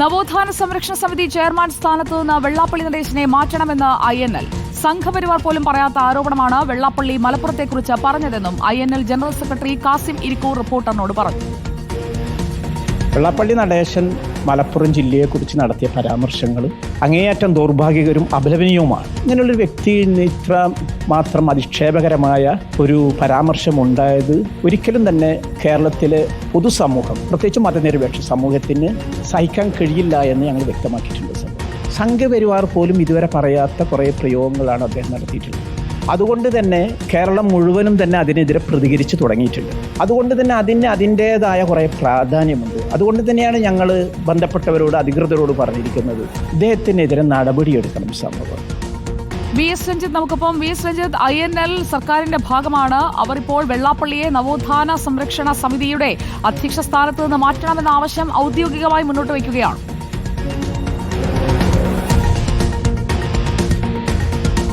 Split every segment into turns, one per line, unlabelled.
നവോത്ഥാന സംരക്ഷണ സമിതി ചെയർമാൻ സ്ഥാനത്ത് നിന്ന് വെള്ളാപ്പള്ളി നടേശനെ മാറ്റണമെന്ന് ഐ എൻ എൽ. സംഘപരിവാർ പോലും പറയാത്ത ആരോപണമാണ് വെള്ളാപ്പള്ളി മലപ്പുറത്തെക്കുറിച്ച് പറഞ്ഞതെന്നും I N L general secretary Kasim Irikkur റിപ്പോർട്ടറിനോട് പറഞ്ഞു.
വെള്ളാപ്പള്ളി നടേശൻ മലപ്പുറം ജില്ലയെക്കുറിച്ച് നടത്തിയ പരാമർശങ്ങൾ അങ്ങേയറ്റം ദൗർഭാഗ്യകരും അപലപനീയവുമാണ്. ഇങ്ങനെയുള്ളൊരു വ്യക്തിയിൽ ഇത്ര മാത്രം അധിക്ഷേപകരമായ ഒരു പരാമർശം ഉണ്ടായത് ഒരിക്കലും തന്നെ കേരളത്തിലെ പൊതുസമൂഹം പ്രത്യേകിച്ച് മതനിരപേക്ഷ സമൂഹത്തിന് സഹിക്കാൻ കഴിയില്ല എന്ന് ഞങ്ങൾ വ്യക്തമാക്കിയിട്ടുണ്ട് സംഘപരിവാർ പോലും ഇതുവരെ പറയാത്ത കുറേ പ്രയോഗങ്ങളാണ് അദ്ദേഹം നടത്തിയിട്ടുള്ളത്. അതുകൊണ്ട് തന്നെ കേരളം മുഴുവനും തന്നെ അതിനെതിരെ പ്രതികരിച്ച് തുടങ്ങിയിട്ടുണ്ട്. അതുകൊണ്ട് തന്നെ അതിന് അതിന്റേതായ കുറേ പ്രാധാന്യമുണ്ട്. അതുകൊണ്ട് തന്നെയാണ് ഞങ്ങൾ ബന്ധപ്പെട്ടവരോട് അധികൃതരോട് പറഞ്ഞിരിക്കുന്നത്. ഇദ്ദേഹത്തിനെതിരെ നടപടിയെടുക്കണം സമൂഹം.
വി എസ് രഞ്ജിത്ത് നമുക്കിപ്പം V S Ranjith I N L സർക്കാരിന്റെ ഭാഗമാണ്. അവർ ഇപ്പോൾ വെള്ളാപ്പള്ളിയെ നവോത്ഥാന സംരക്ഷണ സമിതിയുടെ അധ്യക്ഷ സ്ഥാനത്ത് നിന്ന് മാറ്റണമെന്ന ആവശ്യം ഔദ്യോഗികമായി മുന്നോട്ട് വയ്ക്കുകയാണ്.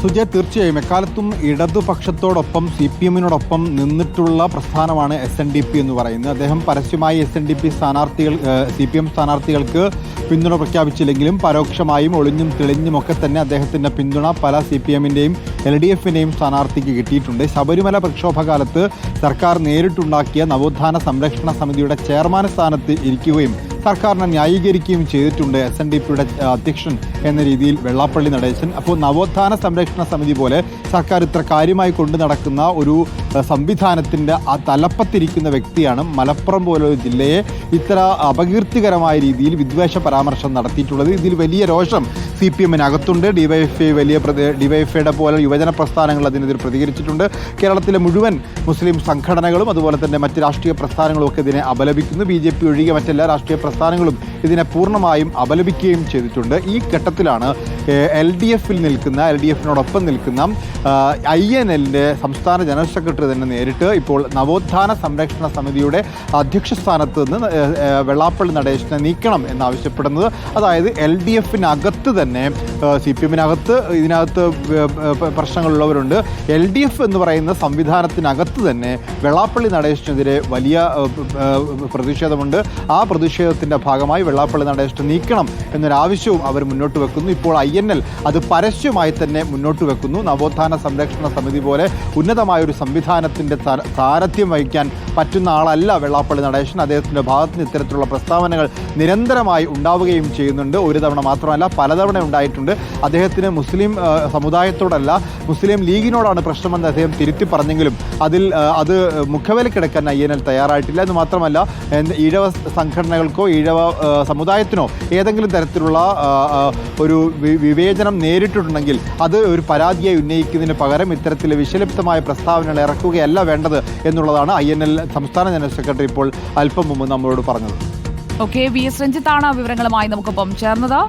സുജയ് തീർച്ചയായും എക്കാലത്തും ഇടതുപക്ഷത്തോടൊപ്പം സി പി എമ്മിനോടൊപ്പം നിന്നിട്ടുള്ള പ്രസ്ഥാനമാണ് എസ് എൻ ഡി പി എന്ന് പറയുന്നത്. അദ്ദേഹം പരസ്യമായി എസ് എൻ ഡി പി സ്ഥാനാർത്ഥികൾ സി പി എം സ്ഥാനാർത്ഥികൾക്ക് പിന്തുണ പ്രഖ്യാപിച്ചില്ലെങ്കിലും പരോക്ഷമായും ഒളിഞ്ഞും തെളിഞ്ഞും ഒക്കെ തന്നെ അദ്ദേഹത്തിന്റെ പിന്തുണ പല സി പി എമ്മിന്റെയും എൽ ഡി എഫിന്റെയും സ്ഥാനാർത്ഥിക്ക് കിട്ടിയിട്ടുണ്ട്. ശബരിമല പ്രക്ഷോഭകാലത്ത് സർക്കാർ നേരിട്ടുണ്ടാക്കിയ നവോത്ഥാന സംരക്ഷണ സമിതിയുടെ ചെയർമാൻ സ്ഥാനത്ത് ഇരിക്കുകയും സർക്കാരിനെ ന്യായീകരിക്കുകയും ചെയ്തിട്ടുണ്ട്. എസ് എൻ ഡി പിയുടെ അധ്യക്ഷൻ എന്ന രീതിയിൽ വെള്ളാപ്പള്ളി നടേശൻ. അപ്പോൾ നവോത്ഥാന സംരക്ഷണ സമിതി പോലെ സർക്കാർ ഇത്ര കാര്യമായി കൊണ്ടു നടക്കുന്ന ഒരു സംവിധാനത്തിന്റെ ആ തലപ്പത്തിരിക്കുന്ന വ്യക്തിയാണ് മലപ്പുറം പോലൊരു ജില്ലയെ ഇത്ര അപകീർത്തികരമായ രീതിയിൽ വിദ്വേഷ പരാമർശം നടത്തിയിട്ടുള്ളത്. ഇതിൽ വലിയ രോഷം സി പി എമ്മിനകത്തുണ്ട് ഡിവൈഎഫ്ഐ വലിയ ഡിവൈഎഫ്ഐയുടെ പോലെ യുവജന പ്രസ്ഥാനങ്ങൾ അതിനെതിരെ പ്രതികരിച്ചിട്ടുണ്ട്. കേരളത്തിലെ മുഴുവൻ മുസ്ലിം സംഘടനകളും അതുപോലെ തന്നെ മറ്റ് രാഷ്ട്രീയ പ്രസ്ഥാനങ്ങളും ഒക്കെ ഇതിനെ അപലപിക്കുന്നു. ബി ജെ പി ഒഴികെ മറ്റെല്ലാ രാഷ്ട്രീയ പ്രസ്ഥാനങ്ങളും ഇതിനെ പൂർണമായും അപലപിക്കുകയും ചെയ്തിട്ടുണ്ട്. ഈ ഘട്ടത്തിലാണ് എൽ ഡി എഫിൽ നിൽക്കുന്ന എൽ ഡി എഫിനോടൊപ്പം നിൽക്കുന്ന ഐ എൻ എല്ലിന്റെ സംസ്ഥാന ജനറൽ സെക്രട്ടറി തന്നെ നേരിട്ട് ഇപ്പോൾ നവോത്ഥാന സംരക്ഷണ സമിതിയുടെ അധ്യക്ഷ സ്ഥാനത്ത് നിന്ന് വെള്ളാപ്പള്ളി നടേശനെ നീക്കണം എന്നാവശ്യപ്പെടുന്നത്. അതായത് എൽ ഡി എഫിനകത്ത് തന്നെ സി പി എമ്മിനകത്ത് ഇതിനകത്ത് പ്രശ്നങ്ങളുള്ളവരുണ്ട്. എൽ ഡി എഫ് എന്ന് പറയുന്ന സംവിധാനത്തിനകത്ത് തന്നെ വെള്ളാപ്പള്ളി നടേശനെതിരെ വലിയ പ്രതിഷേധമുണ്ട്. ആ പ്രതിഷേധത്തിന്റെ ഭാഗമായി വെള്ളാപ്പള്ളി നടേശനെ നീക്കണം എന്നൊരാവശ്യവും അവർ മുന്നോട്ട് വെക്കുന്നു. ഇപ്പോൾ ഐ എൻ എൽ അത് പരസ്യമായി തന്നെ മുന്നോട്ട് വെക്കുന്നു. നവോത്ഥാന സംരക്ഷണ സമിതി പോലെ ഉന്നതമായൊരു സംവിധാനത്തിന്റെ താരത്യം വഹിക്കാൻ പറ്റുന്ന ആളല്ല വെള്ളാപ്പള്ളി നടേശൻ. അദ്ദേഹത്തിന്റെ ഭാഗത്ത് നിന്ന് ഇത്തരത്തിലുള്ള പ്രസ്താവനകൾ നിരന്തരമായി ഉണ്ടാവുകയും ചെയ്യുന്നുണ്ട്. ഒരു തവണ മാത്രമല്ല പലതവണ ഉണ്ടായിട്ടുണ്ട്. അദ്ദേഹത്തിന് മുസ്ലിം സമുദായത്തോടല്ല മുസ്ലിം ലീഗിനോടാണ് പ്രശ്നമെന്ന് അദ്ദേഹം തിരുത്തി പറഞ്ഞെങ്കിലും അതിൽ അത് മുഖവിലക്കെടുക്കാൻ ഐ എൻ എൽ തയ്യാറായിട്ടില്ല. എന്ന് മാത്രമല്ല ഈഴവ സംഘടനകൾക്കോ ഈഴവ സമുദായത്തിനോ ഏതെങ്കിലും തരത്തിലുള്ള ഒരു വിവേചനം നേരിട്ടിട്ടുണ്ടെങ്കിൽ അത് ഒരു പരാതിയായി ഉന്നയിക്കുന്നതിന് പകരം ഇത്തരത്തിലെ വിഷലിപ്തമായ പ്രസ്താവനകൾ ഇറക്കുകയല്ല വേണ്ടത് എന്നുള്ളതാണ് ഐ എൻ എൽ സംസ്ഥാന ജനറൽ സെക്രട്ടറി ഇപ്പോൾ അല്പം മുമ്പ് നമ്മളോട് പറഞ്ഞത്.
ഓക്കെ വി എസ് രഞ്ജിത്താണ് വിവരങ്ങളുമായി നമുക്കൊപ്പം ചേർന്നത്.